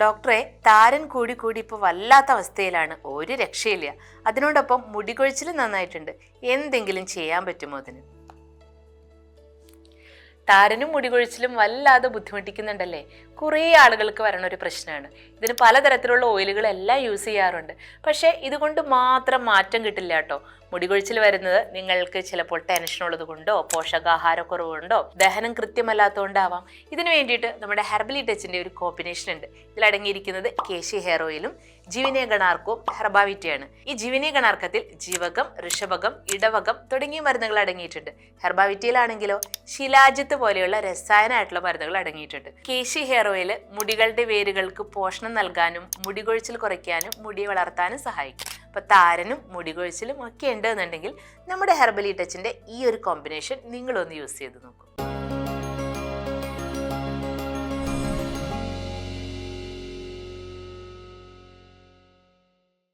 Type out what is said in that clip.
ഡോക്ടറെ താരൻ കൂടി കൂടി ഇപ്പോൾ വല്ലാത്ത അവസ്ഥയിലാണ്. ഒരു രക്ഷയില്ല. അതിനോടൊപ്പം മുടികൊഴിച്ചിലും നന്നായിട്ടുണ്ട്. എന്തെങ്കിലും ചെയ്യാൻ പറ്റുമോ അതിന്? താരനും മുടികൊഴിച്ചിലും വല്ലാതെ ബുദ്ധിമുട്ടിക്കുന്നുണ്ടല്ലേ? കുറേ ആളുകൾക്ക് വരണ ഒരു പ്രശ്നമാണ്. ഇതിന് പലതരത്തിലുള്ള ഓയിലുകളെല്ലാം യൂസ് ചെയ്യാറുണ്ട്. പക്ഷേ ഇതുകൊണ്ട് മാത്രം മാറ്റം കിട്ടില്ല കേട്ടോ. മുടികൊഴിച്ചിൽ വരുന്നത് നിങ്ങൾക്ക് ചിലപ്പോൾ ടെൻഷൻ ഉള്ളത് കൊണ്ടോ പോഷകാഹാരക്കുറവ് കൊണ്ടോ ദഹനം കൃത്യമല്ലാത്തതുകൊണ്ടാവാം. ഇതിന് വേണ്ടിയിട്ട് നമ്മുടെ ഹെർബലി ടച്ചിന്റെ ഒരു കോമ്പിനേഷൻ ഉണ്ട്. ഇതിലടങ്ങിയിരിക്കുന്നത് കേശി ഹെയർ ഓയിലും ജീവനീയ ഗണാർക്കവും ഹെർബാവിറ്റയാണ്. ഈ ജീവനീയ ഗണാർക്കത്തിൽ ജീവകം ഋഷഭകം ഇടവകം തുടങ്ങിയ മരുന്നുകൾ അടങ്ങിയിട്ടുണ്ട്. ഹെർബാവിറ്റയിലാണെങ്കിലോ ശിലാജിത്ത് പോലെയുള്ള രസായനമായിട്ടുള്ള മരുന്നുകൾ അടങ്ങിയിട്ടുണ്ട്. കേശി ഹെയർ ഓയിൽ മുടികളുടെ വേരുകൾക്ക് പോഷണം നൽകാനും മുടി കൊഴിച്ചിൽ കുറയ്ക്കാനും മുടി വളർത്താനും സഹായിക്കും. അപ്പോൾ താരനും മുടി കൊഴിച്ചിലും ഒക്കെ ഉണ്ട് എന്നുണ്ടെങ്കിൽ നമ്മുടെ ഹെർബലി ടച്ചിന്റെ ഈ ഒരു കോമ്പിനേഷൻ നിങ്ങളൊന്ന് യൂസ് ചെയ്ത് നോക്കൂ.